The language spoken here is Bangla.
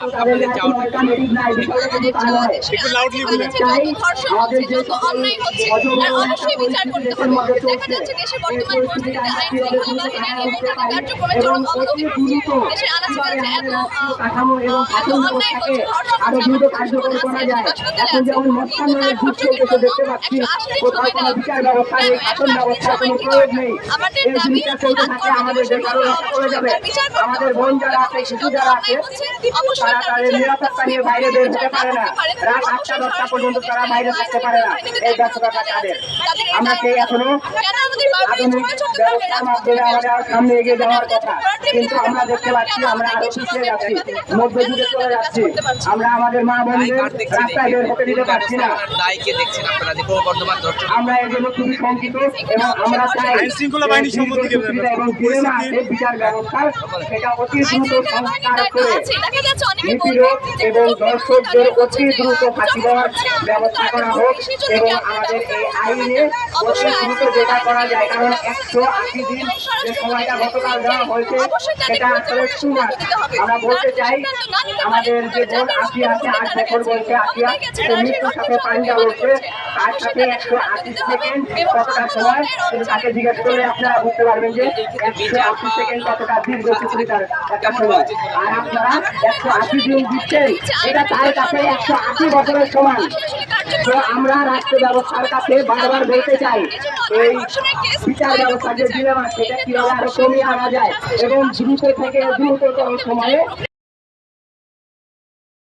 আপনাদের চাওয়াটা একটু ধর্ষণ হচ্ছে যত অন্যায় হচ্ছে আর অবশ্যই বিচার করতে হবে দেখা যাচ্ছে দেশের বর্তমান পরিস্থিতিতে আইন শৃঙ্খলা বাহিনীর এবং তাদের কার্যক্রমের চরম অবনতি ঘটছে দেশের আনাচে কানাচে এত এত অন্যায় হচ্ছে ধর্ষণ হচ্ছে আমাদের হাসপাতালে আছে কিন্তু তার ধর্ষকের জন্য একশো আশি দিন সময় দেওয়া হচ্ছে। কেন একশো আশি দিন সময় কি দরকার আমাদের দাবি আমাদের বেকারও নষ্ট করে যাবে আমাদের বোন যারা আছে শিশু যারা আছে তারা তাদের নিরাপত্তা নিয়ে বাইরে বের হতে পারে না। রাত আটটা দশটা পর্যন্ত তারা বাইরে থাকতে পারে না। এই ব্যস্ততা তাদের আমরা সেই এখনও? আধুনিক ব্যবস্থার মাধ্যমে আমাদের সামনে এগিয়ে যাওয়ার কথা। কিন্তু আমরা দেখতে পাচ্ছি আমরা আরও পিছিয়ে যাচ্ছি মধ্যযুগে চলে যাচ্ছি। আমরা আমাদের মা বোনদের রাস্তায় বের হতে দিতে পারছি না। দায়কে দেখছেন আপনারা যে ক্রমবর্ধমান আমরা এর জন্য খুবই শঙ্কিত এবং আমরা চাই আইন শৃঙ্খলা এবং বিচার ব্যবস্থা সেটা অতি দ্রুত সংস্কার করে নিপীড়ক এবং দর্শকদের অতি দ্রুত ফাঁসি দেওয়ার ব্যবস্থা করা হোক এবং আমাদের এই আইনে অতি দ্রুত যেটা করা যায় কারণ একশো আশি দিন যে সময়টা গতকাল দেওয়া হয়েছে সেটা আসলে সুমার আমরা বলতে চাই আমাদের যে বোন আসিয়া আছে আট বছর বয়সে আসিয়া সে মৃত্যুর সাথে পাঞ্জা লড়ছে তার সাথে একশো আশি সেকেন্ড কতটা সময় কিন্তু তাকে জিজ্ঞেস করলে আপনারা বুঝতে পারবেন যে একশো আশি সেকেন্ড কতটা দীর্ঘ পৃথিবী তার একটা সময়। আর আপনারা একশো আশি দিচ্ছেন এটা তার কাছে একশো আশি বছরের সমান। তো আমরা রাষ্ট্র ব্যবস্থার কাছে বারবার বলতে চাই এই বিচার ব্যবস্থার যে ডিলেমা সেটা কীভাবে আরও কমিয়ে আনা যায় এবং দ্রুত থেকে দ্রুততম সময়ে